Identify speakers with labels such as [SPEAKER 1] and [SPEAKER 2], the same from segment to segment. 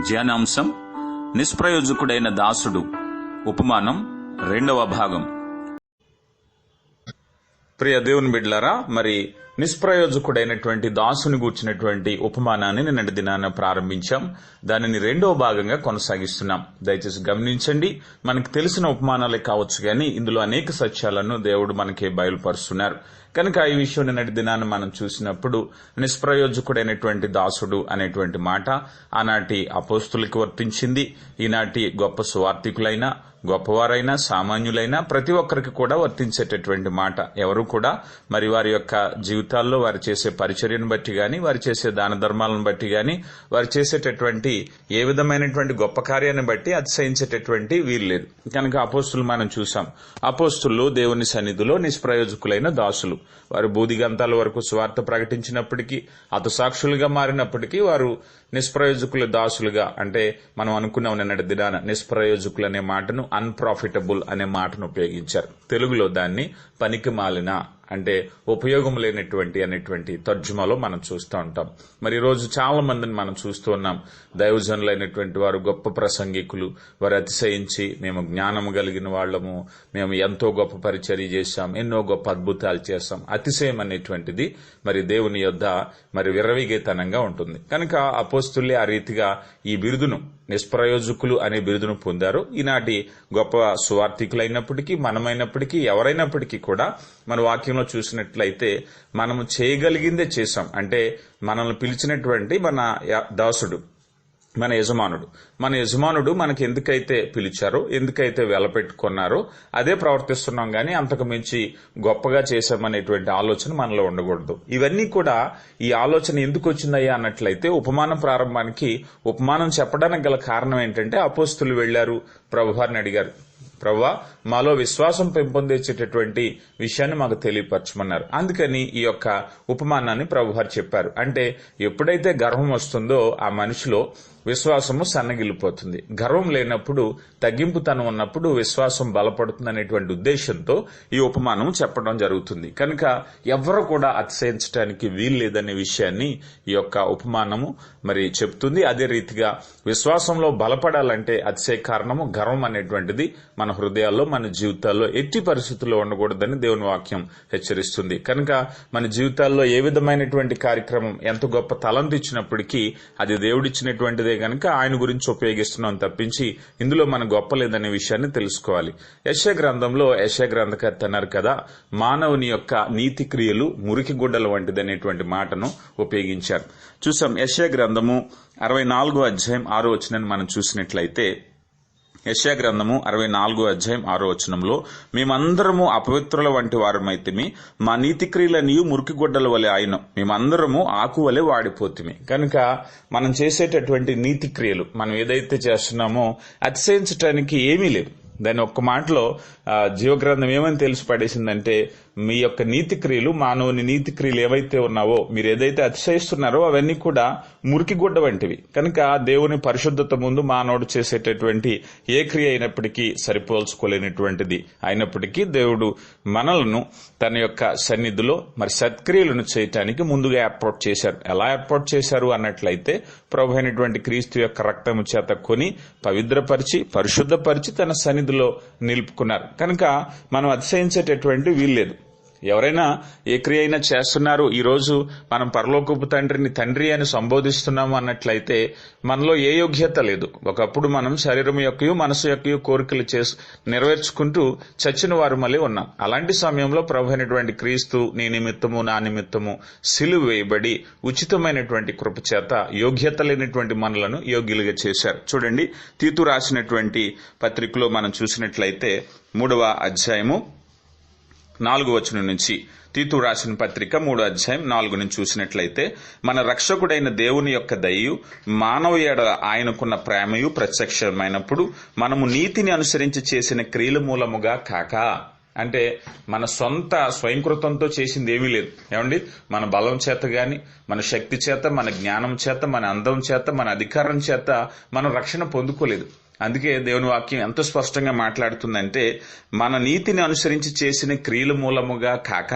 [SPEAKER 1] ధ్యానాంశం నిష్ప్రయోజకుడైన దాసుడు. ఉపమానం రెండవ భాగం. ప్రియ దేవుని బిడ్లారా మరి నిష్ప్రయోజకుడైనటువంటి దాసుని గూర్చినటువంటి ఉపమానాన్ని నిన్నటి దినాన ప్రారంభించాం. దానిని రెండవ భాగంగా కొనసాగిస్తున్నాం. దయచేసి గమనించండి మనకు తెలిసిన ఉపమానాలే కావచ్చు కానీ ఇందులో అనేక సత్యాలను దేవుడు మనకి బయలుపరుస్తున్నారు. కనుక ఈ విషయం నిన్నటి దినాన్ని మనం చూసినప్పుడు నిష్ప్రయోజకుడైనటువంటి దాసుడు అనేటువంటి మాట ఆనాటి అపోస్తులకి వర్తించింది ఈనాటి గొప్ప సువార్థికులైన గొప్పవారైనా సామాన్యులైనా ప్రతి ఒక్కరికి కూడా వర్తించేటటువంటి మాట. ఎవరు కూడా మరి వారి యొక్క జీవితాల్లో వారు చేసే పరిచర్యను బట్టి గాని వారు చేసే దాన ధర్మాలను బట్టి గాని వారు చేసేటటువంటి ఏ విధమైనటువంటి గొప్ప కార్యాన్ని బట్టి అతిశయించేటటువంటి వీలు లేదు. కనుక అపోస్తులు మనం చూసాం అపోస్తులు దేవుని సన్నిధిలో నిష్ప్రయోజకులైన దాసులు. వారు బూదిగంతాల వరకు స్వార్థ ప్రకటించినప్పటికీ అతసాక్షులుగా మారినప్పటికీ వారు నిష్ప్రయోజకుల దాసులుగా అంటే మనం అనుకున్నాం నిన్నటి దినాన నిష్ప్రయోజకులు అనే మాటను అన్ప్రాఫిటబుల్ అనే మాటను ఉపయోగించారు. తెలుగులో దాన్ని పనికి మాలిన అంటే ఉపయోగం లేనటువంటి అనేటువంటి తర్జుమాలో మనం చూస్తూ ఉంటాం. మరి ఈరోజు రోజు చాలా మందిని మనం చూస్తూ ఉన్నాం. దైవజనులైనటువంటి వారు గొప్ప ప్రసంగికులు. వారు అతిశయించి మేము జ్ఞానం కలిగిన వాళ్ళము. మేము ఎంతో గొప్ప పరిచర్య చేశాం. ఎన్నో గొప్ప అద్భుతాలు చేశాం. అతిశయం అనేటువంటిది మరి దేవుని యొద్ద మరి విరవిగేతనంగా ఉంటుంది. కనుక అపోస్తులే ఆ రీతిగా ఈ బిరుదును నిష్ప్రయోజకులు అనే బిరుదును పొందారు. ఈనాటి గొప్ప సువార్థికులైనప్పటికీ మనమైనప్పటికీ ఎవరైనప్పటికీ కూడా మన వాక్యంలో చూసినట్లయితే మనము చేయగలిగిందే చేశాం. అంటే మనల్ని పిలిచినటువంటి మన దాసుడు మన యజమానుడు. మన యజమానుడు మనకి ఎందుకైతే పిలిచారో ఎందుకైతే వెలపెట్టుకున్నారో అదే ప్రవర్తిస్తున్నాం కానీ అంతకు మించి గొప్పగా చేశామనేటువంటి ఆలోచన మనలో ఉండకూడదు. ఇవన్నీ కూడా ఈ ఆలోచన ఎందుకు వచ్చిందయ్యా అన్నట్లయితే ఉపమానం ప్రారంభానికి ఉపమానం చెప్పడానికి గల కారణం ఏంటంటే అపోస్తులు వెళ్ళారు ప్రభువారిని అడిగారు. ప్రవ్వా మాలో విశ్వాసం పెంపొందించేటటువంటి విషయాన్ని మాకు తెలియపరచమన్నారు. అందుకని ఈ యొక్క ఉపమానాన్ని ప్రభువారు చెప్పారు. అంటే ఎప్పుడైతే గర్వం వస్తుందో ఆ మనిషిలో విశ్వాసము సన్నగిల్లిపోతుంది. గర్వం లేనప్పుడు తగ్గింపుతనం ఉన్నప్పుడు విశ్వాసం బలపడుతుంది అనేటువంటి ఉద్దేశంతో ఈ ఉపమానం చెప్పడం జరుగుతుంది. కనుక ఎవరు కూడా అతిశయించడానికి వీలు లేదనే విషయాన్ని ఈ యొక్క ఉపమానము మరి చెప్తుంది. అదే రీతిగా విశ్వాసంలో బలపడాలంటే అతిశయ కారణము గర్వం అనేటువంటిది మన హృదయాల్లో మన జీవితాల్లో ఎట్టి పరిస్థితుల్లో ఉండకూడదని దేవుని వాక్యం హెచ్చరిస్తుంది. కనుక మన జీవితాల్లో ఏ విధమైనటువంటి కార్యక్రమం ఎంత గొప్ప తలంత ఇచ్చినప్పటికీ అది దేవుడిచ్చినటువంటిదే కనుక ఆయన గురించి ఉపయోగిస్తున్నాం తప్పించి ఇందులో మన గొప్ప లేదనే విషయాన్ని తెలుసుకోవాలి. యశ గ్రంథంలో యశ గ్రంథకర్త అన్నారు కదా మానవుని యొక్క నీతి క్రియలు మురికి గుడ్డల వంటిదనేటువంటి మాటను ఉపయోగించారు. చూసాం యశ గ్రంథము అరవై నాలుగో అధ్యాయం ఆరో వచ్చినని మనం చూసినట్లయితే యశా గ్రంథము అరవై నాలుగో అధ్యాయం ఆరో వచనంలో మేమందరము అపవిత్రుల వంటి వారమైతిమి మా నీతి క్రియలనియు మురికి గొడ్డల వలె ఆయన మేమందరము ఆకు వలె వాడిపోతిమి. కనుక మనం చేసేటటువంటి నీతి క్రియలు మనం ఏదైతే చేస్తున్నామో అతిశయించటానికి ఏమీ లేదు దాని ఒక్క మాటలో జీవగ్రంథం ఏమని తెలిసి పడేసిందంటే మీ యొక్క నీతి క్రియలు మానవుని నీతి క్రియలు ఏవైతే ఉన్నావో మీరు ఏదైతే అతిశయిస్తున్నారో అవన్నీ కూడా మురికి గుడ్డ వంటివి. కనుక దేవుని పరిశుద్ధత ముందు మానవుడు చేసేటటువంటి ఏ క్రియ అయినప్పటికీ సరిపోల్చుకోలేనటువంటిది. అయినప్పటికీ దేవుడు మనలను తన యొక్క సన్నిధిలో మరి సత్క్రియలను చేయటానికి ముందుగా ఏర్పాటు చేశారు. ఎలా ఏర్పాటు చేశారు అన్నట్లయితే ప్రభు అయినటువంటి క్రీస్తు యొక్క రక్తము చేత కొని పవిత్రపరిచి పరిశుద్ధపరిచి తన సన్నిధిలో నిలుపుకున్నారు. కనుక మనం అతిశయించేటటువంటి వీల్లేదు. ఎవరైనా ఏ క్రియ అయినా చేస్తున్నారు ఈ రోజు మనం పరలోకపు తండ్రిని తండ్రి అని సంబోధిస్తున్నాము అన్నట్లయితే మనలో ఏ యోగ్యత లేదు. ఒకప్పుడు మనం శరీరం యొక్కయు మనసు యొక్క కోరికలు చేసి నెరవేర్చుకుంటూ చచ్చిన వారు మళ్ళీ ఉన్నాం. అలాంటి సమయంలో ప్రభు అయినటువంటి క్రీస్తు నీ నిమిత్తము నా నిమిత్తము సిలువ వేయబడి ఉచితమైనటువంటి కృప చేత యోగ్యత లేనటువంటి మనలను యోగ్యులుగా చేశారు. చూడండి తీతు రాసినటువంటి పత్రికలో మనం చూసినట్లయితే మూడవ అధ్యాయము నాలుగు వచనం నుంచి తీతు రాసిన పత్రిక మూడు అధ్యాయం నాలుగు నుంచి చూసినట్లయితే మన రక్షకుడైన దేవుని యొక్క దయయు మానవ ఎడల ఆయనకున్న ప్రేమయు ప్రత్యక్షమైనప్పుడు మనము నీతిని అనుసరించి చేసిన క్రియల మూలముగా కాక. అంటే మన సొంత స్వయంకృతంతో చేసింది ఏమీ లేదు. ఏమండి? మన బలం చేత గాని మన శక్తి చేత మన జ్ఞానం చేత మన అందం చేత మన అధికారం చేత మనం రక్షణ పొందుకోలేదు. అందుకే దేవుని వాక్యం ఎంత స్పష్టంగా మాట్లాడుతుందంటే మన నీతిని అనుసరించి చేసిన క్రియల మూలముగా కాక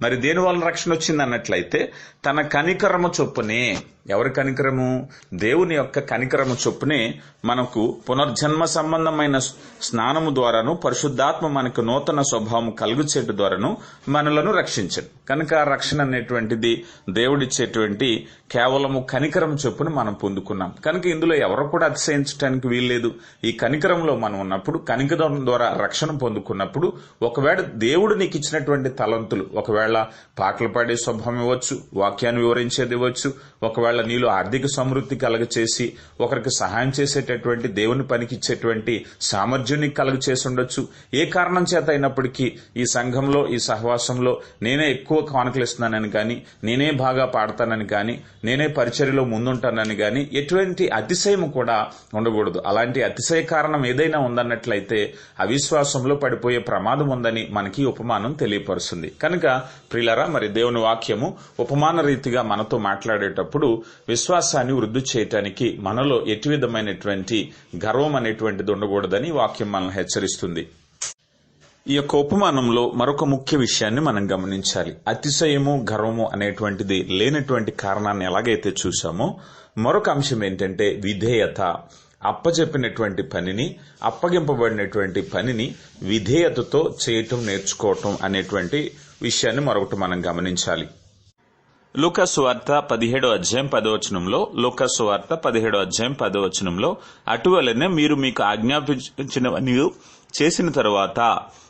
[SPEAKER 1] మరి దేని వలన రక్షణ వచ్చింది అన్నట్లయితే తన కనికరము చొప్పునే ఎవరి కనికరము? దేవుని యొక్క కనికరము చొప్పునే మనకు పునర్జన్మ సంబంధమైన స్నానము ద్వారాను పరిశుద్ధాత్మ మనకు నూతన స్వభావం కలుగుచేటు ద్వారాను మనలను రక్షించను. కనుక రక్షణ అనేటువంటిది దేవుడిచ్చేటువంటి కేవలము కనికరం చొప్పున మనం పొందుకున్నాం. కనుక ఇందులో ఎవరు కూడా అతిశయించడానికి వీల్లేదు. ఈ కనికరంలో మనం ఉన్నప్పుడు కనికరం ద్వారా రక్షణ పొందుకున్నప్పుడు ఒకవేళ దేవుడు నీకు ఇచ్చినటువంటి తలంతులు ఒకవేళ పాటలు పాడే స్వభావం ఇవ్వచ్చు వాక్యాన్ని వివరించేది ఇవ్వచ్చు ఒకవేళ నీలో ఆర్థిక సమృద్ధి కలగచేసి ఒకరికి సహాయం చేసేటటువంటి దేవుని పనికి ఇచ్చేటువంటి సామర్థ్యం నీకు కలుగ చేసి ఉండొచ్చు ఏ కారణం చేత అయినప్పటికీ ఈ సంఘంలో ఈ సహవాసంలో నేనే ఎక్కువ కానుకలిస్తున్నానని కానీ నేనే బాగా పాడతానని కానీ నేనే పరిచర్యలో ముందుంటానని కానీ ఎటువంటి అతిశయం కూడా ఉండకూడదు. అలాంటి అతిశయ కారణం ఏదైనా ఉందన్నట్లయితే అవిశ్వాసంలో పడిపోయే ప్రమాదం ఉందని మనకి ఉపమానం తెలియపరుస్తుంది. కనుక ప్రిలరా మరి దేవుని వాక్యము ఉపమాన రీతిగా మనతో మాట్లాడేటప్పుడు విశ్వాసాన్ని వృద్ధి చేయటానికి మనలో ఎటు విధమైనటువంటి గర్వం అనేటువంటిది ఉండకూడదని వాక్యం మనల్ని హెచ్చరిస్తుంది. ఈ యొక్క ఉపమానంలో మరొక ముఖ్య విషయాన్ని మనం గమనించాలి. అతిశయము గర్వము అనేటువంటిది లేనటువంటి కారణాన్ని ఎలాగైతే చూసామో మరొక అంశం ఏంటంటే విధేయత. అప్పచెప్పినటువంటి పనిని అప్పగింపబడినటువంటి పనిని విధేయతతో చేయటం నేర్చుకోవటం అనేటువంటి విషయాన్ని మరొకటి మనం గమనించాలి. లూకాసు వార్త పదిహేడో అధ్యాయం పదవచనంలో లూకాసు వార్త పదిహేడో అధ్యాయం పదవచనంలో అటువలనే మీరు మీకు ఆజ్ఞాపించినవని చేసిన తర్వాత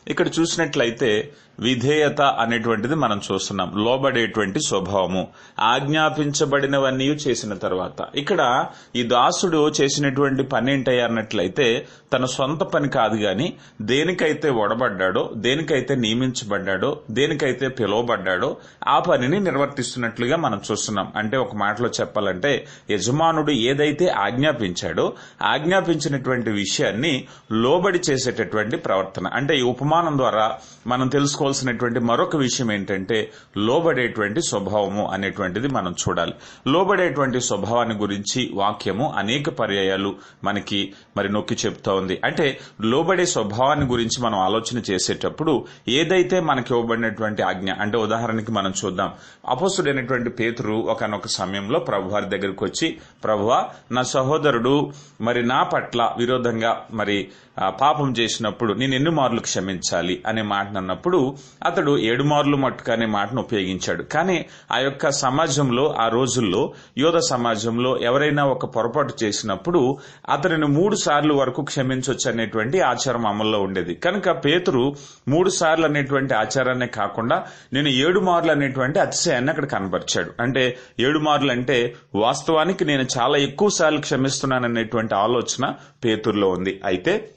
[SPEAKER 1] ఇక్కడ చూసినట్లయితే విధేయత అనేటువంటిది మనం చూస్తున్నాం. లోబడేటువంటి స్వభావము. ఆజ్ఞాపించబడినవన్నీ చేసిన తర్వాత. ఇక్కడ ఈ దాసుడు చేసినటువంటి పని ఏంటయ్యా అన్నట్లయితే తన సొంత పని కాదు గాని దేనికైతే ఒడబడ్డాడో దేనికైతే నియమించబడ్డాడో దేనికైతే పిలువబడ్డాడో ఆ పనిని నిర్వర్తిస్తున్నట్లుగా మనం చూస్తున్నాం. అంటే ఒక మాటలో చెప్పాలంటే యజమానుడు ఏదైతే ఆజ్ఞాపించాడో ఆజ్ఞాపించినటువంటి విషయాన్ని లోబడి చేసేటటువంటి ప్రవర్తన. అంటే ఈ ఉపమానం ద్వారా మనం తెలుసుకోవాల్సినటువంటి మరొక విషయం ఏంటంటే లోబడేటువంటి స్వభావము అనేటువంటిది మనం చూడాలి. లోబడేటువంటి స్వభావాన్ని గురించి వాక్యము అనేక పర్యాయాలు మనకి మరి నొక్కి చెప్తా ఉంది. అంటే లోబడే స్వభావాన్ని గురించి మనం ఆలోచన చేసేటప్పుడు ఏదైతే మనకి ఇవ్వబడినటువంటి ఆజ్ఞ అంటే ఉదాహరణకి మనం చూద్దాం. అపసుడైనటువంటి పేతురు ఒకనొక సమయంలో ప్రభువారి దగ్గరికి వచ్చి ప్రభువా నా సహోదరుడు మరి నా పట్ల విరోధంగా మరి పాపం చేసినప్పుడు నేను ఎన్ని మార్లు క్షమించాలి అనే మాటను అన్నప్పుడు అతడు ఏడు మార్లు మట్టుకు అనే మాటను ఉపయోగించాడు. కానీ ఆ యొక్క సమాజంలో ఆ రోజుల్లో యోధ సమాజంలో ఎవరైనా ఒక పొరపాటు చేసినప్పుడు అతనిని మూడు సార్లు వరకు క్షమించవచ్చు అనేటువంటి ఆచారం అమల్లో ఉండేది. కనుక పేతురు మూడు సార్లు అనేటువంటి ఆచారాన్ని కాకుండా నేను ఏడు మార్లు అనేటువంటి అతిశయాన్ని అక్కడ కనబరిచాడు అంటే ఏడు మార్లు అంటే వాస్తవానికి నేను చాలా ఎక్కువ సార్లు క్షమిస్తున్నాను అనేటువంటి ఆలోచన పేతురులో ఉంది. అయితే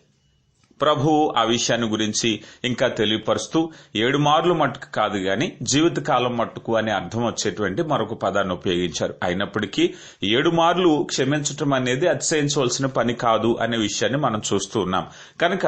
[SPEAKER 1] ప్రభువు ఆ విషయాన్ని గురించి ఇంకా తెలియపరుస్తూ ఏడు మార్లు మట్టుకు కాదు గాని జీవితకాలం మట్టుకు అనే అర్థం వచ్చేటువంటి మరొక పదాన్ని ఉపయోగించారు. అయినప్పటికీ ఏడు మార్లు క్షమించటం అనేది అతిశయించవలసిన పని కాదు అనే విషయాన్ని మనం చూస్తూ ఉన్నాం. కనుక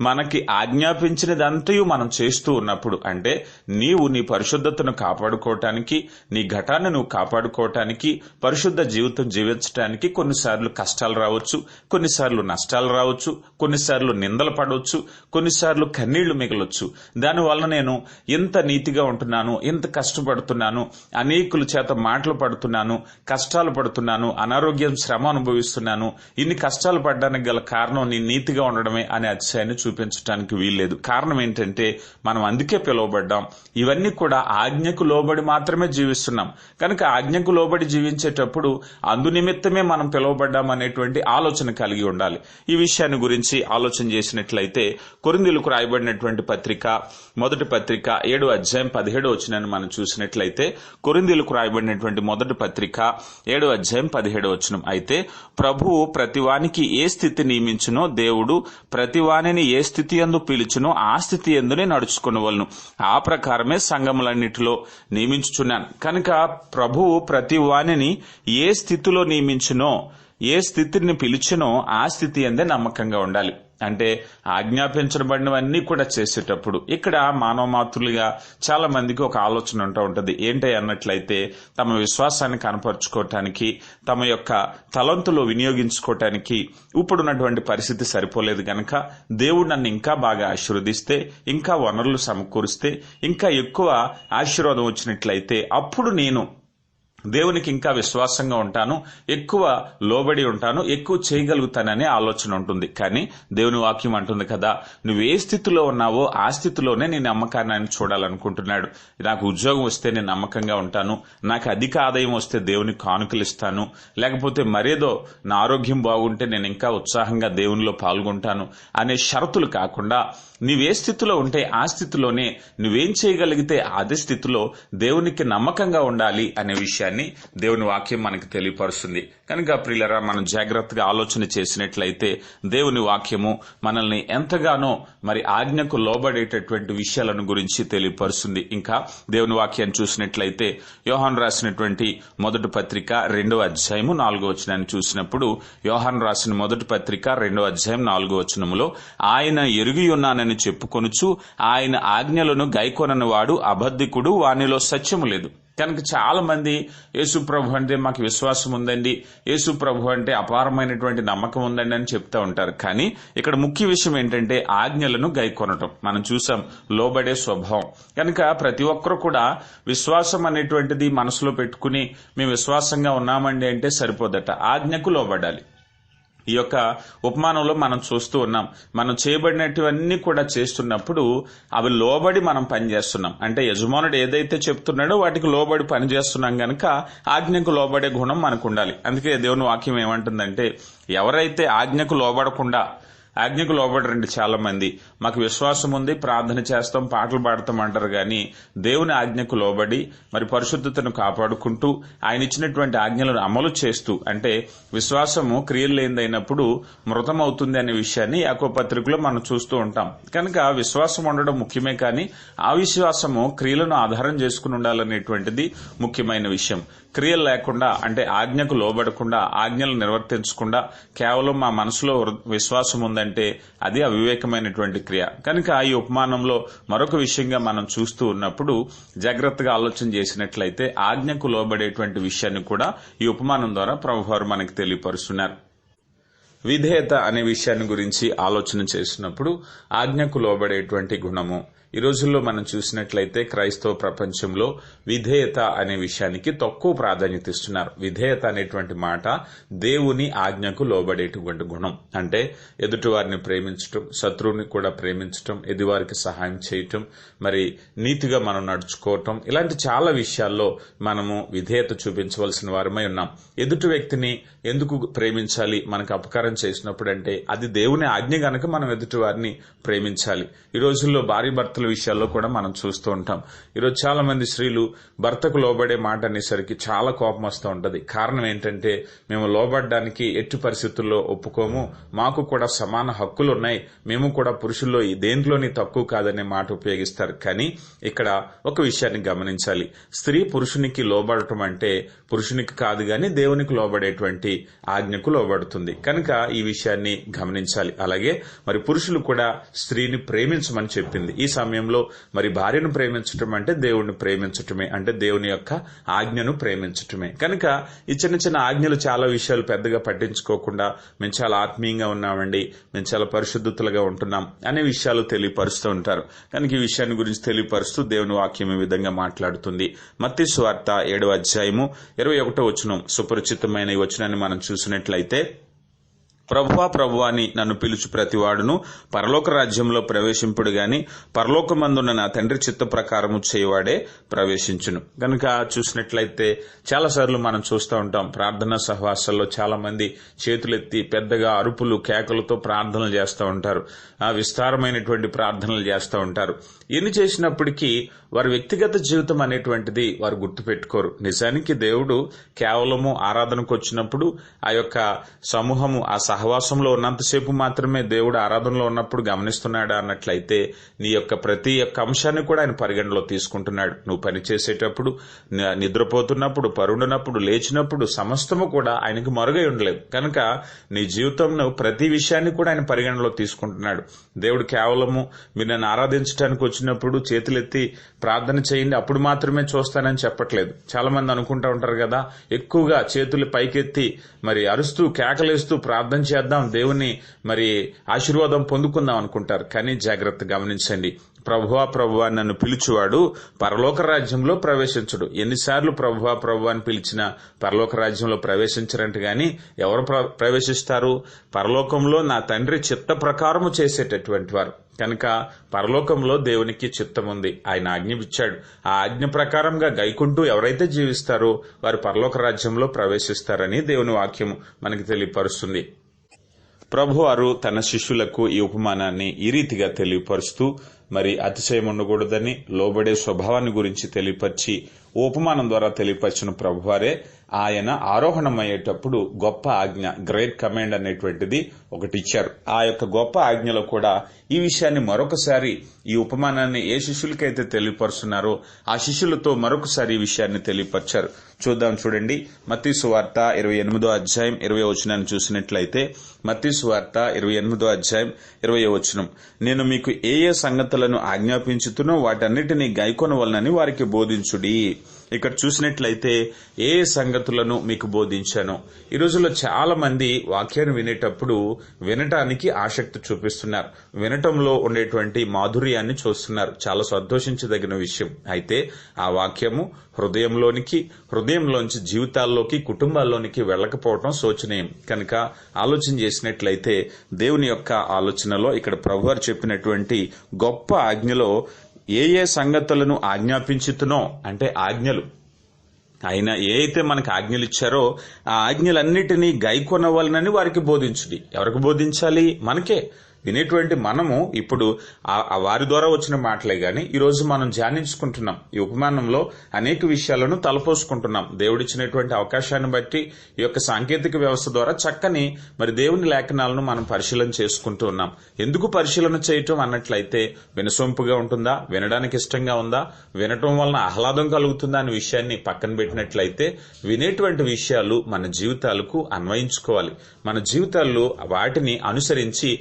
[SPEAKER 1] మనకి ఆజ్ఞాపించినదంతయు మనం చేస్తూ ఉన్నప్పుడు అంటే నీవు నీ పరిశుద్ధతను కాపాడుకోవటానికి నీ ఘటాన్ని నువ్వు కాపాడుకోవటానికి పరిశుద్ధ జీవితం జీవించటానికి కొన్నిసార్లు కష్టాలు రావచ్చు కొన్నిసార్లు నష్టాలు రావచ్చు కొన్నిసార్లు నిందలు పడవచ్చు. కొన్నిసార్లు కన్నీళ్ళు మిగలొచ్చు. దానివల్ల నేను ఇంత నీతిగా ఉంటున్నాను ఇంత కష్టపడుతున్నాను అనేకుల చేత మాటలు పడుతున్నాను కష్టాలు పడుతున్నాను అనారోగ్యం శ్రమ అనుభవిస్తున్నాను ఇన్ని కష్టాలు పడడానికి గల కారణం నీ నీతిగా ఉండడమే అనే అతిశయాన్ని చూపించడానికి వీల్లేదు. కారణం ఏంటంటే మనం అందుకే పిలువబడ్డాం. ఇవన్నీ కూడా ఆజ్ఞకు లోబడి మాత్రమే జీవిస్తున్నాం. కనుక ఆజ్ఞకు లోబడి జీవించేటప్పుడు అందు నిమిత్తమే మనం పిలువబడ్డాం అనేటువంటి ఆలోచన కలిగి ఉండాలి. ఈ విషయాన్ని గురించి ఆలోచన చేసిన చేసినట్లయితే కొరిందులకు రాయబడినటువంటి పత్రిక మొదటి పత్రిక ఏడు అధ్యాయం పదిహేడు వచ్చినని మనం చూసినట్లయితే కొరిందులకు రాయబడినటువంటి మొదటి పత్రిక ఏడు అధ్యాయం పదిహేడు వచనం. అయితే ప్రభువు ప్రతివానికి ఏ స్థితి నియమించునో దేవుడు ప్రతివానిని ఏ స్థితి ఎందు పిలిచునో ఆ స్థితి ఎందునే నడుచుకునవలను. ఆ ప్రకారమే సంఘములన్నిటిలో నియమించుచున్నాను. కనుక ప్రభువు ప్రతి వాణిని ఏ స్థితిలో నియమించునో ఏ స్థితిని పిలిచినో ఆ స్థితి అందే నమ్మకంగా ఉండాలి. అంటే ఆజ్ఞాపించబడినవన్నీ కూడా చేసేటప్పుడు ఇక్కడ మానవ మాతృలుగా చాలా మందికి ఒక ఆలోచన ఉంటూ ఉంటుంది. ఏంటి అన్నట్లయితే తమ విశ్వాసాన్ని కనపరుచుకోవటానికి తమ యొక్క తలంతులు వినియోగించుకోవటానికి ఇప్పుడున్నటువంటి పరిస్థితి సరిపోలేదు గనక దేవుడు నన్ను ఇంకా బాగా ఆశీర్వదిస్తే ఇంకా వనరులు సమకూరిస్తే ఇంకా ఎక్కువ ఆశీర్వాదం వచ్చినట్లయితే అప్పుడు నేను దేవునికి ఇంకా విశ్వాసంగా ఉంటాను ఎక్కువ లోబడి ఉంటాను ఎక్కువ చేయగలుగుతాననే ఆలోచన ఉంటుంది. కానీ దేవుని వాక్యం అంటుంది కదా నువ్వు ఏ స్థితిలో ఉన్నావో ఆ స్థితిలోనే నీ నమ్మకాన్ని ఆయన చూడాలనుకుంటున్నాడు. నాకు ఉద్యోగం వస్తే నేను నమ్మకంగా ఉంటాను నాకు అధిక ఆదాయం వస్తే దేవుని కానుకలు ఇస్తాను లేకపోతే మరేదో నా ఆరోగ్యం బాగుంటే నేను ఇంకా ఉత్సాహంగా దేవునిలో పాల్గొంటాను అనే షరతులు కాకుండా నీవే స్థితిలో ఉంటే ఆ స్థితిలోనే నువ్వేం చేయగలిగితే అదే స్థితిలో దేవునికి నమ్మకంగా ఉండాలి అనే విషయాన్ని దేవుని వాక్యం మనకు తెలియపరుస్తుంది. కనుక ప్రియులరా మనం జాగ్రత్తగా ఆలోచన చేసినట్లయితే దేవుని వాక్యము మనల్ని ఎంతగానో మరి ఆజ్ఞకు లోబడేటటువంటి విషయాలను గురించి తెలియపరుస్తుంది. ఇంకా దేవుని వాక్యాన్ని చూసినట్లయితే యోహాన్ రాసినటువంటి మొదటి పత్రిక రెండో అధ్యాయము నాలుగో వచనాన్ని చూసినప్పుడు యోహాన్ రాసిన మొదటి పత్రిక రెండో అధ్యాయం నాలుగో వచనములో ఆయన ఎరిగి ఉన్నానని చెప్పుకొనుచు ఆయన ఆజ్ఞలను గైకొనని వాడు అబద్ధికుడు వానిలో సత్యము లేదు. కనుక చాలా మంది యేసు ప్రభు అంటే మాకు విశ్వాసం ఉందండి. యేసు ప్రభు అంటే అపారమైనటువంటి నమ్మకం ఉందండి అని చెప్తా ఉంటారు. కానీ ఇక్కడ ముఖ్య విషయం ఏంటంటే ఆజ్ఞలను గైకొనటం. మనం చూసాం లోబడే స్వభావం. కనుక ప్రతి ఒక్కరు కూడా విశ్వాసం అనేటువంటిది మనసులో పెట్టుకుని మేము విశ్వాసంగా ఉన్నామండి అంటే సరిపోదట. ఆజ్ఞకు లోబడాలి. ఈ యొక్క ఉపమానంలో మనం చూస్తూ ఉన్నాం. మనం చేయబడినటువన్నీ కూడా చేస్తున్నప్పుడు అవి లోబడి మనం పనిచేస్తున్నాం. అంటే యజమానుడు ఏదైతే చెప్తున్నాడో వాటికి లోబడి పనిచేస్తున్నాం గనక ఆజ్ఞకు లోబడే గుణం మనకు ఉండాలి అందుకే దేవుని వాక్యం ఏమంటుందంటే ఎవరైతే ఆజ్ఞకు లోబడకుండా ఆజ్ఞకు లోపడరండి చాలా మంది మాకు విశ్వాసం ఉంది ప్రార్థన చేస్తాం పాటలు పాడతాం అంటారు కానీ దేవుని ఆజ్ఞకు లోబడి మరి పరిశుద్ధతను కాపాడుకుంటూ ఆయన ఇచ్చినటువంటి ఆజ్ఞలను అమలు చేస్తూ అంటే విశ్వాసము క్రియలు లేనిదైనప్పుడు మృతమవుతుంది అనే విషయాన్ని యాకో పత్రికలో మనం చూస్తూ ఉంటాం. కనుక విశ్వాసం ఉండడం ముఖ్యమే కానీ ఆ విశ్వాసము క్రియలను ఆధారం చేసుకుని ఉండాలనేటువంటిది ముఖ్యమైన విషయం. క్రియలు లేకుండా అంటే ఆజ్ఞకు లోబడకుండా ఆజ్ఞలు నిర్వర్తించకుండా కేవలం మా మనసులో విశ్వాసం ఉందంటే అది అవివేకమైనటువంటి క్రియ. కనుక ఈ ఉపమానంలో మరొక విషయంగా మనం చూస్తూ ఉన్నప్పుడు జాగ్రత్తగా ఆలోచన చేసినట్లయితే ఆజ్ఞకు లోబడేటువంటి విషయాన్ని కూడా ఈ ఉపమానం ద్వారా ప్రభువారు మనకి తెలియపరుస్తున్నారు. విధేయత అనే విషయాన్ని గురించి ఆలోచన చేసినప్పుడు ఆజ్ఞకు లోబడేటువంటి గుణము ఈ రోజుల్లో మనం చూసినట్లయితే క్రైస్తవ ప్రపంచంలో విధేయత అనే విషయానికి తక్కువ ప్రాధాన్యత ఇస్తున్నారు. విధేయత అనేటువంటి మాట దేవుని ఆజ్ఞకు లోబడేటువంటి గుణం. అంటే ఎదుటివారిని ప్రేమించటం శత్రువుని కూడా ప్రేమించటం ఎదువారికి సహాయం చేయటం మరి నీతిగా మనం నడుచుకోవటం ఇలాంటి చాలా విషయాల్లో మనము విధేయత చూపించవలసిన వారమై ఉన్నాం. ఎదుటి వ్యక్తిని ఎందుకు ప్రేమించాలి? మనకు అపకారం చేసినప్పుడు అంటే అది దేవుని ఆజ్ఞ గనక మనం ఎదుటి వారిని ప్రేమించాలి. ఈ రోజుల్లో భార్య భర్తల విషయాల్లో కూడా మనం చూస్తూ ఉంటాం. ఈరోజు చాలా మంది స్త్రీలు భర్తకు లోబడే మాట అనేసరికి చాలా కోపం వస్తూ ఉంటది. కారణం ఏంటంటే మేము లోబడడానికి ఎట్టి పరిస్థితుల్లో ఒప్పుకోము. మాకు కూడా సమాన హక్కులు ఉన్నాయి. మేము కూడా పురుషుల్లో దేంట్లోని తక్కువ కాదనే మాట ఉపయోగిస్తారు. కానీ ఇక్కడ ఒక విషయాన్ని గమనించాలి. స్త్రీ పురుషునికి లోబడటం అంటే పురుషునికి కాదు గాని దేవునికి లోబడేటువంటి ఆజ్ఞకు లోబడుతుంది. కనుక ఈ విషయాన్ని గమనించాలి. అలాగే మరి పురుషులు కూడా స్త్రీని ప్రేమించమని చెప్పింది. ఈ సమయంలో మరి భార్యను ప్రేమించటం అంటే దేవుణ్ణి ప్రేమించటమే అంటే దేవుని యొక్క ఆజ్ఞను ప్రేమించటమే. కనుక ఈ చిన్న చిన్న ఆజ్ఞలు చాలా విషయాలు పెద్దగా పట్టించుకోకుండా మేము చాలా ఆత్మీయంగా ఉన్నామండి మేము చాలా పరిశుద్ధతలుగా ఉంటున్నాం అనే విషయాలు తెలియపరుస్తూ ఉంటారు. కనుక ఈ విషయాన్ని గురించి తెలియపరుస్తూ దేవుని వాక్యం ఈ విధంగా మాట్లాడుతుంది. మత్తి స్వార్త ఏడవ అధ్యాయము ఇరవై ఒకటో వచనం. సుపరిచితమైన ఈ వచనాన్ని మనం చూసినట్లయితే ప్రభువా ప్రభువా అని నన్ను పిలుచు ప్రతివాడును పరలోక రాజ్యంలో ప్రవేశింపుడు గాని పరలోకమందున్న నా తండ్రి చిత్త ప్రకారము చేయవాడే ప్రవేశించును. కనుక చూసినట్లయితే చాలాసార్లు మనం చూస్తూ ఉంటాం ప్రార్థనా సహవాసాల్లో చాలా మంది చేతులెత్తి పెద్దగా అరుపులు కేకలతో ప్రార్థనలు చేస్తూ ఉంటారు. ఆ విస్తారమైనటువంటి ప్రార్థనలు చేస్తూ ఉంటారు. ఎన్ని చేసినప్పటికీ వారి వ్యక్తిగత జీవితం అనేటువంటిది వారు గుర్తుపెట్టుకోరు. నిజానికి దేవుడు కేవలము ఆరాధనకు వచ్చినప్పుడు ఆ యొక్క సమూహము ఆ సహవాసంలో ఉన్నంతసేపు మాత్రమే దేవుడు ఆరాధనలో ఉన్నప్పుడు గమనిస్తున్నాడా అన్నట్లయితే నీ యొక్క ప్రతి ఒక్క అంశాన్ని కూడా ఆయన పరిగణలో తీసుకుంటున్నాడు. నువ్వు పని చేసేటప్పుడు నిద్రపోతున్నప్పుడు పరుండునప్పుడు లేచినప్పుడు సమస్తము కూడా ఆయనకు మరుగై ఉండలేదు. కనుక నీ జీవితంలో ప్రతి విషయాన్ని కూడా ఆయన పరిగణలో తీసుకుంటున్నాడు. దేవుడు కేవలము మీరు నన్ను ఆరాధించడానికి వచ్చినప్పుడు చేతులెత్తి ప్రార్థన చేయండి. అప్పుడు మాత్రమే చూస్తానని చెప్పట్లేదు. చాలా మంది అనుకుంటా ఉంటారు కదా ఎక్కువగా చేతులు పైకెత్తి మరి అరుస్తూ కేకలేస్తూ ప్రార్థన చేద్దాం దేవుని మరి ఆశీర్వాదం పొందుకుందాం అనుకుంటారు. కానీ జాగ్రత్త గమనించండి. ప్రభువా ప్రభువా నన్ను పిలుచువాడు పరలోక రాజ్యంలో ప్రవేశించడు. ఎన్నిసార్లు ప్రభువా ప్రభువా అని పరలోక రాజ్యంలో ప్రవేశించరంట గాని ఎవరు ప్ర- ప్రవేశిస్తారు? పరలోకంలో నా తండ్రి చిత్త ప్రకారము చేసేటటువంటి వారు. కనుక పరలోకంలో దేవునికి చిత్తం ఉంది. ఆయన ఆజ్ఞపిచ్చాడు. ఆ ఆజ్ఞ ప్రకారంగా గైకుంటూ ఎవరైతే జీవిస్తారో వారు పరలోక రాజ్యంలో ప్రవేశిస్తారని దేవుని వాక్యము మనకి తెలియపరుస్తుంది. ప్రభువారు తన శిష్యులకు ఈ ఉపమానాన్ని ఈ రీతిగా తెలియపరుస్తూ మరి అతిశయం ఉండకూడదని లోబడే స్వభావాన్ని గురించి తెలియపరిచి ఉపమానం ద్వారా తెలియపరిచిన ప్రభువారే ఆయన ఆరోహణమయ్యేటప్పుడు గొప్ప ఆజ్ఞ గ్రేట్ కమాండ్ అనేటువంటిది ఒకటి ఇచ్చారు. ఆ యొక్క గొప్ప ఆజ్ఞలో కూడా ఈ విషయాన్ని మరొకసారి ఈ ఉపమానాన్ని ఏ శిష్యులకైతే తెలియపరుస్తున్నారో ఆ శిష్యులతో మరొకసారి ఈ విషయాన్ని తెలియపరిచారు. చూద్దాం చూడండి. మత్తీ సువార్త ఇరవై ఎనిమిదో అధ్యాయం ఇరవై వచనాన్ని చూసినట్లయితే మత్తి సువార్త ఇరవై ఎనిమిదో అధ్యాయం ఇరవై వచనం. నేను మీకు ఏ ఏ సంగతులను ఆజ్ఞాపించుతునో వాటన్నిటినీ గైకొనవలనని వారికి బోధించుడి. ఇక్కడ చూసినట్లయితే ఏ సంగతులను మీకు బోధించాను? ఈ రోజుల్లో చాలా మంది వాక్యాన్ని వినేటప్పుడు వినటానికి ఆసక్తి చూపిస్తున్నారు. వినటంలో ఉండేటువంటి మాధుర్యాన్ని చూస్తున్నారు. చాలా సంతోషించదగిన విషయం. అయితే ఆ వాక్యము హృదయంలోనికి హృదయంలోంచి జీవితాల్లోకి కుటుంబాల్లోనికి వెళ్ళకపోవటం శోచనీయం. కనుక ఆలోచన చేసినట్లయితే దేవుని యొక్క ఆలోచనలో ఇక్కడ ప్రభువారు చెప్పినటువంటి గొప్ప ఆజ్ఞలో ఏ ఏ సంగతులను ఆజ్ఞాపించుతునో అంటే ఆజ్ఞలు. ఆయన ఏ అయితే మనకు ఆజ్ఞలు ఇచ్చారో ఆ ఆజ్ఞలన్నిటినీ గైకొనవలనని వారికి బోధించుడి. ఎవరికి బోధించాలి? మనకే. వినేటువంటి మనము ఇప్పుడు ఆ- వారి ద్వారా వచ్చిన మాటలే గాని ఈరోజు మనం ధ్యానించుకుంటున్నాం. ఈ ఉపమానంలో అనేక విషయాలను తలపోసుకుంటున్నాం. దేవుడిచ్చినటువంటి అవకాశాన్ని బట్టి ఈ యొక్క సాంకేతిక వ్యవస్థ ద్వారా చక్కని మరి దేవుని లేఖనాలను మనం పరిశీలన చేసుకుంటూ ఉన్నాం. ఎందుకు పరిశీలన చేయటం అన్నట్లయితే వినసొంపుగా ఉంటుందా? వినడానికి ఇష్టంగా ఉందా? వినటం వలన ఆహ్లాదం కలుగుతుందా అనే విషయాన్ని పక్కన పెట్టినట్లయితే వినేటువంటి విషయాలు మన జీవితాలకు అన్వయించుకోవాలి. మన జీవితాల్లో వాటిని అనుసరించి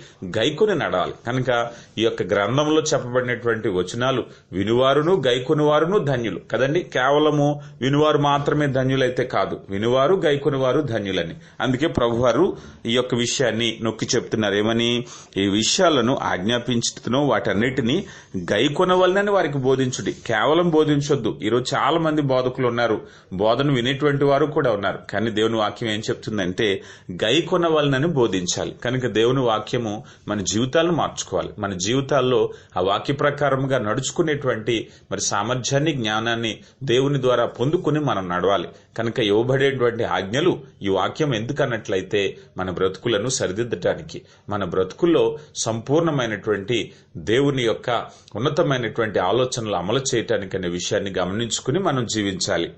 [SPEAKER 1] గైకొని నడవాలి కనుక ఈ యొక్క గ్రంథంలో చెప్పబడినటువంటి వచనాలు వినువారును గైకొనివారును ధన్యులు. కదండి? కేవలము వినువారు మాత్రమే ధన్యులైతే కాదు. వినువారు గైకొనివారు ధన్యులని. అందుకే ప్రభువారు ఈ యొక్క విషయాన్ని నొక్కి చెప్తున్నారు. ఏమని? ఈ విషయాలను ఆజ్ఞాపించుతున్నో వాటన్నిటిని గైకొనవలనని వారికి బోధించుడి. కేవలం బోధించొద్దు. ఈరోజు చాలా మంది బోధకులు ఉన్నారు. బోధన వినేటువంటి వారు కూడా ఉన్నారు. కానీ దేవుని వాక్యం ఏం చెప్తుందంటే గైకొనవలనని బోధించాలి. కనుక దేవుని వాక్యము మన జీవితాలను మార్చుకోవాలి. మన జీవితాల్లో ఆ వాక్య ప్రకారంగా నడుచుకునేటువంటి మరి సామర్థ్యాన్ని జ్ఞానాన్ని దేవుని ద్వారా పొందుకుని మనం నడవాలి. కనుక ఇవ్వబడేటువంటి ఆజ్ఞలు ఈ వాక్యం ఎందుకన్నట్లయితే మన బ్రతుకులను సరిదిద్దటానికి మన బ్రతుకుల్లో సంపూర్ణమైనటువంటి దేవుని యొక్క ఉన్నతమైనటువంటి ఆలోచనలు అమలు చేయటానికి అనే విషయాన్ని గమనించుకుని మనం జీవించాలి.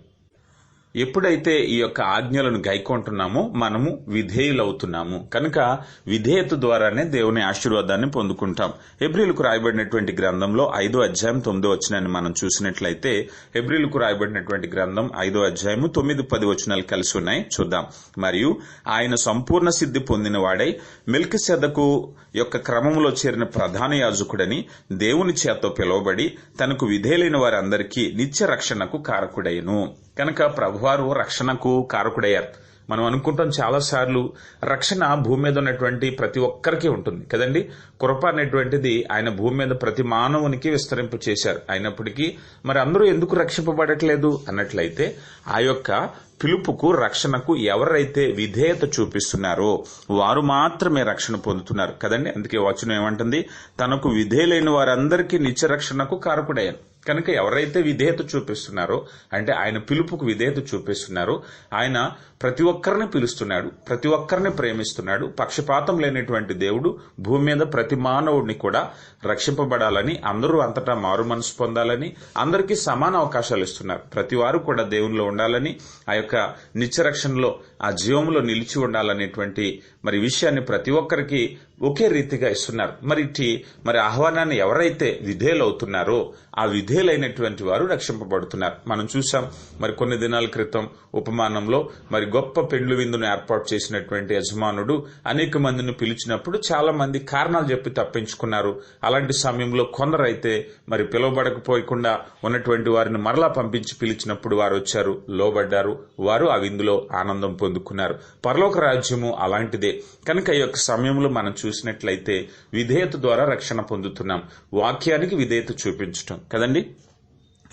[SPEAKER 1] ఎప్పుడైతే ఈ యొక్క ఆజ్ఞలను గైకొంటున్నామో మనము విధేయులవుతున్నాము. కనుక విధేయత ద్వారానే దేవుని ఆశీర్వాదాన్ని పొందుకుంటాం. ఎబ్రిల్కు రాయబడినటువంటి గ్రంథంలో ఐదో అధ్యాయం తొమ్మిదో వచనాన్ని మనం చూసినట్లయితే ఎబ్రిల్కు రాయబడినటువంటి గ్రంథం ఐదో అధ్యాయము తొమ్మిది పది వచనాలు కలిసి ఉన్నాయి. చూద్దాం. మరియు ఆయన సంపూర్ణ సిద్ధి పొందిన వాడై మిల్క్ సెదకు యొక్క క్రమంలో చేరిన ప్రధాన యాజకుడని దేవుని చేత పిలువబడి తనకు విధేయులైన వారందరికీ నిత్య రక్షణకు కారకుడైను. కనుక ప్రభువారు రక్షణకు కారకుడయ్యారు. మనం అనుకుంటాం చాలాసార్లు రక్షణ భూమి మీద ఉన్నటువంటి ప్రతి ఒక్కరికి ఉంటుంది. కదండి? కృప అనేటువంటిది ఆయన భూమి మీద ప్రతి మానవునికి విస్తరింపు చేశారు. అయినప్పటికీ మరి అందరూ ఎందుకు రక్షింపబడట్లేదు అన్నట్లయితే ఆ యొక్క పిలుపుకు రక్షణకు ఎవరైతే విధేయత చూపిస్తున్నారో వారు మాత్రమే రక్షణ పొందుతున్నారు. కదండి? అందుకే వచనం ఏమంటుంది? తనకు విధేయులైన వారందరికీ నిత్య రక్షణకు కారకుడయ్యాను. కనుక ఎవరైతే విధేయత చూపిస్తున్నారో అంటే ఆయన పిలుపుకు విధేయత చూపిస్తున్నారో ఆయన ప్రతి ఒక్కరిని పిలుస్తున్నాడు ప్రతి ఒక్కరిని ప్రేమిస్తున్నాడు పక్షపాతం లేనటువంటి దేవుడు భూమి మీద ప్రతి మానవుడిని కూడా రక్షింపబడాలని అందరూ అంతటా మారు మనసు పొందాలని అందరికీ సమాన అవకాశాలు ఇస్తున్నారు. ప్రతి వారు కూడా దేవునిలో ఉండాలని ఆ యొక్క నిత్యరక్షణలో ఆ జీవంలో నిలిచి ఉండాలనేటువంటి మరి విషయాన్ని ప్రతి ఒక్కరికి ఒకే రీతిగా ఇస్తున్నారు. మరి మరి ఆహ్వానాన్ని ఎవరైతే విధేయులవుతున్నారో ఆ విధేయులైనటువంటి వారు రక్షింపబడుతున్నారు. మనం చూసాం మరి కొన్ని దినాల క్రితం ఉపమానంలో మరి గొప్ప పెండ్లు విందును ఏర్పాటు చేసినటువంటి యజమానుడు అనేక మందిని పిలిచినప్పుడు చాలా మంది కారణాలు చెప్పి తప్పించుకున్నారు. అలాంటి సమయంలో కొందరైతే మరి పిలువబడకపోయకుండా ఉన్నటువంటి వారిని మరలా పంపించి పిలిచినప్పుడు వారు వచ్చారు లోబడ్డారు. వారు ఆ విందులో ఆనందం పొందుకున్నారు. పరలోక రాజ్యము అలాంటిదే. కనుక ఈ యొక్క సమయంలో మనం చూసినట్లయితే విధేయత ద్వారా రక్షణ పొందుతున్నాం. వాక్యానికి విధేయత చూపించటం. కదండి?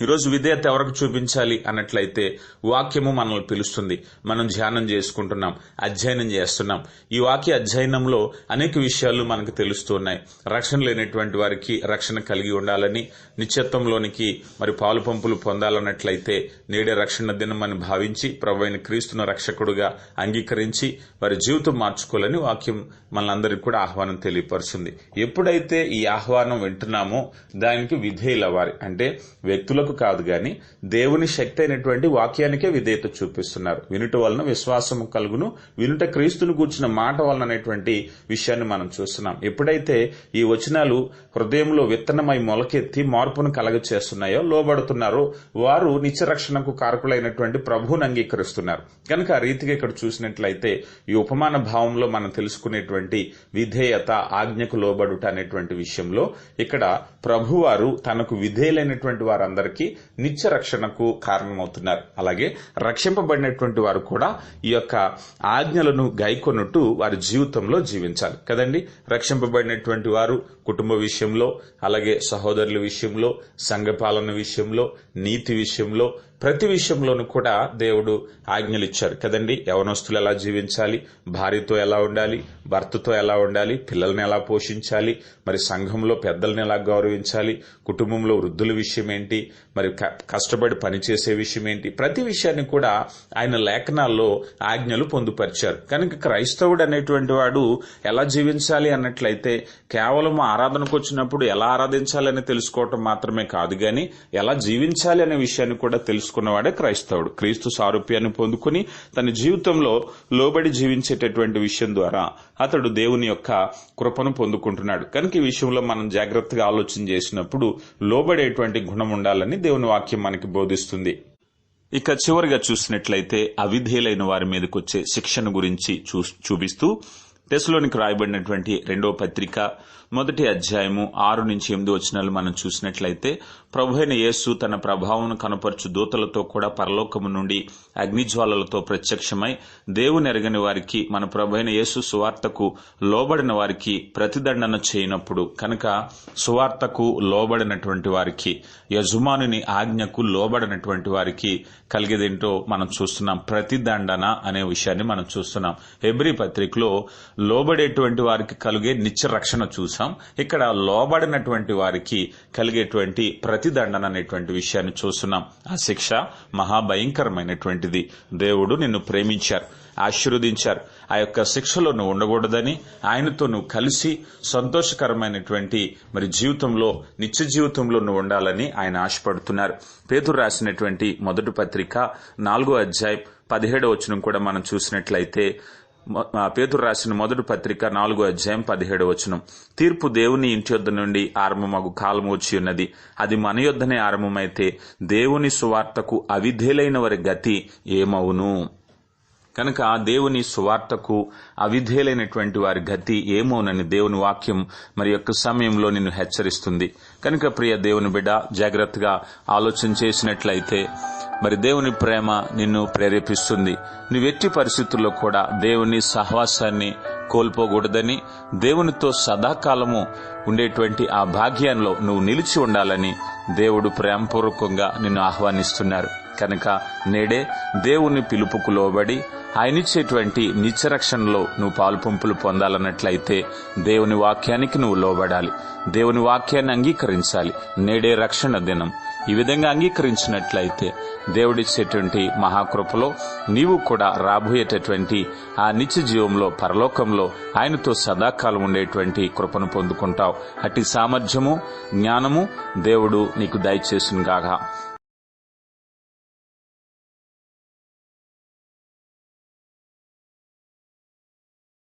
[SPEAKER 1] ఈరోజు విధేయత ఎవరికి చూపించాలి అన్నట్లయితే వాక్యము మనల్ని పిలుస్తుంది. మనం ధ్యానం చేసుకుంటున్నాం అధ్యయనం చేస్తున్నాం. ఈ వాక్య అధ్యయనంలో అనేక విషయాలు మనకు తెలుస్తున్నాయి రక్షణ లేనటువంటి వారికి రక్షణ కలిగి ఉండాలని నిత్యత్వంలోనికి మరి పాలు పంపులు పొందాలన్నట్లయితే నేడే రక్షణ దినం అని భావించి ప్రభు క్రీస్తున్న క్రీస్తును రక్షకుడుగా అంగీకరించి వారి జీవితం మార్చుకోవాలని వాక్యం మనందరికీ కూడా ఆహ్వానం తెలియపరుస్తుంది. ఎప్పుడైతే ఈ ఆహ్వానం వింటున్నామో దానికి విధేయులవ్వాలి. అంటే క్రియలకు కాదు గాని దేవుని శక్తి అయినటువంటి వాక్యానికే విధేయత చూపిస్తున్నారు. వినుట వలన విశ్వాసం కలుగును. వినుట క్రీస్తును కూర్చున్న మాట వలన అనేటువంటి విషయాన్ని మనం చూస్తున్నాం. ఎప్పుడైతే ఈ వచనాలు హృదయంలో విత్తనమై మొలకెత్తి మార్పును కలగ చేస్తున్నాయో లోబడుతున్నారో వారు నిత్యరక్షణకు కారకులైనటువంటి ప్రభువును అంగీకరిస్తున్నారు. కనుక ఆ రీతిగా ఇక్కడ చూసినట్లయితే ఈ ఉపమాన భావంలో మనం తెలుసుకునేటువంటి విధేయత ఆజ్ఞకు లోబడుట అనేటువంటి విషయంలో ఇక్కడ ప్రభువారు తనకు విధేయులైనటువంటి వారందరికీ నిత్య రక్షణకు కారణమవుతున్నారు. అలాగే రక్షింపబడినటువంటి వారు కూడా ఈ యొక్క ఆజ్ఞలను గైకొనుట్టు వారి జీవితంలో జీవించాలి. కదండి? రక్షింపబడినటువంటి వారు కుటుంబ విషయంలో అలాగే సహోదరుల విషయంలో సంఘపాలన విషయంలో నీతి విషయంలో ప్రతి విషయంలోనూ కూడా దేవుడు ఆజ్ఞలు ఇచ్చారు కదండి. యవనస్తులు ఎలా జీవించాలి? భార్యతో ఎలా ఉండాలి? భర్తతో ఎలా ఉండాలి? పిల్లల్ని ఎలా పోషించాలి? మరి సంఘంలో పెద్దల్ని ఎలా గౌరవించాలి? కుటుంబంలో వృద్ధుల విషయం ఏంటి? మరి క- కష్టపడి పనిచేసే విషయం ఏంటి? ప్రతి విషయాన్ని కూడా ఆయన లేఖనాల్లో ఆజ్ఞలు పొందుపరిచారు. కనుక క్రైస్తవుడు అనేటువంటి వాడు ఎలా జీవించాలి అన్నట్లయితే కేవలం ఆరాధనకు వచ్చినప్పుడు ఎలా ఆరాధించాలని తెలుసుకోవటం మాత్రమే కాదు కానీ ఎలా జీవించాలి అనే విషయాన్ని కూడా తెలుసు తెలుసుకున్నవాడే క్రైస్తవుడు. క్రీస్తు సారూప్యాన్ని పొందుకుని తన జీవితంలో లోబడి జీవించేటటువంటి విషయం ద్వారా అతడు దేవుని యొక్క కృపను పొందుకుంటున్నాడు. కనుక ఈ విషయంలో మనం జాగ్రత్తగా ఆలోచన చేసినప్పుడు లోబడేటువంటి గుణం ఉండాలని దేవుని వాక్యం మనకి బోధిస్తుంది. ఇక చివరిగా చూసినట్లయితే అవిధేయులైన వారి మీదకి వచ్చే శిక్షణ గురించి చూ- చూపిస్తూ టెస్లోనికి రాయబడినటువంటి రెండో పత్రిక మొదటి అధ్యాయము ఆరు నుంచి ఎనిమిది వచనాలు మనం చూసినట్లయితే ప్రభు అయిన యేసు తన ప్రభావం కనపరచు దూతలతో కూడా పరలోకము నుండి అగ్నిజ్వాలలతో ప్రత్యక్షమై దేవుని ఎరగని వారికి మన ప్రభు అయిన యేసు సువార్తకు లోబడిన వారికి ప్రతిదండన చేయనప్పుడు కనుక సువార్తకు లోబడినటువంటి వారికి యజమానుని ఆజ్ఞకు లోబడినటువంటి వారికి కలిగేదేంటో మనం చూస్తున్నాం. ప్రతిదండన అనే విషయాన్ని మనం చూస్తున్నాం. హెబ్రి పత్రికలో లోబడేటువంటి వారికి కలిగే నిత్య రక్షణ చూసాం ఇక్కడ లోబడినటువంటి వారికి కలిగేటువంటి ప్రతిదండన అనేటువంటి విషయాన్ని చూస్తున్నాం. ఆ శిక్ష మహాభయంకరమైనటువంటిది. దేవుడు నిన్ను ప్రేమించారు ఆశీర్వదించారు. ఆ యొక్క శిక్షలో నువ్వు ఉండకూడదని ఆయనతో నువ్వు కలిసి సంతోషకరమైనటువంటి మరి జీవితంలో నిత్య జీవితంలో నువ్వు ఉండాలని ఆయన ఆశపడుతున్నారు. పేతురు రాసినటువంటి మొదటి పత్రిక నాలుగో అధ్యాయం పదిహేడో వచనం కూడా మనం చూసినట్లయితే పేతురు రాసిన మొదటి పత్రిక నాలుగో అధ్యాయం పదిహేడు వచనం. తీర్పు దేవుని ఇంటి యొద్ద నుండి ఆరంభమగు కాలం వచ్చి ఉన్నది. అది మన యొద్దనే ఆరంభమైతే దేవుని సువార్తకు అవిధేలైన వారి గతి ఏమవును? కనుక దేవుని సువార్తకు అవిధేలైనటువంటి వారి గతి ఏమోనని దేవుని వాక్యం మరి యొక్క సమయంలో నిన్ను హెచ్చరిస్తుంది. కనుక ప్రియ దేవుని బిడ్డ జాగ్రత్తగా ఆలోచన చేసినట్లయితే మరి దేవుని ప్రేమ నిన్ను ప్రేరేపిస్తుంది. నువ్వెట్టి పరిస్థితుల్లో కూడా దేవుని సహవాసాన్ని కోల్పోకూడదని దేవునితో సదాకాలము ఉండేటువంటి ఆ భాగ్యంలో నువ్వు నిలిచి ఉండాలని దేవుడు ప్రేమపూర్వకంగా నిన్ను ఆహ్వానిస్తున్నారు. కనుక నేడే దేవుని పిలుపుకు లోబడి ఆయనిచ్చేటువంటి నిత్యరక్షణలో నువ్వు పాలుపంపులు పొందాలన్నట్లయితే దేవుని వాక్యానికి నువ్వు లోబడాలి. దేవుని వాక్యాన్ని అంగీకరించాలి. నేడే రక్షణ దినం. ఈ విధంగా అంగీకరించినట్లయితే దేవుడిచ్చేటువంటి మహాకృపలో నీవు కూడా రాబోయేటటువంటి ఆ నిత్య జీవంలో పరలోకంలో ఆయనతో సదాకాలం ఉండేటువంటి కృపను పొందుకుంటావు. అట్టి సామర్థ్యము జ్ఞానము దేవుడు నీకు దయచేసిన గాక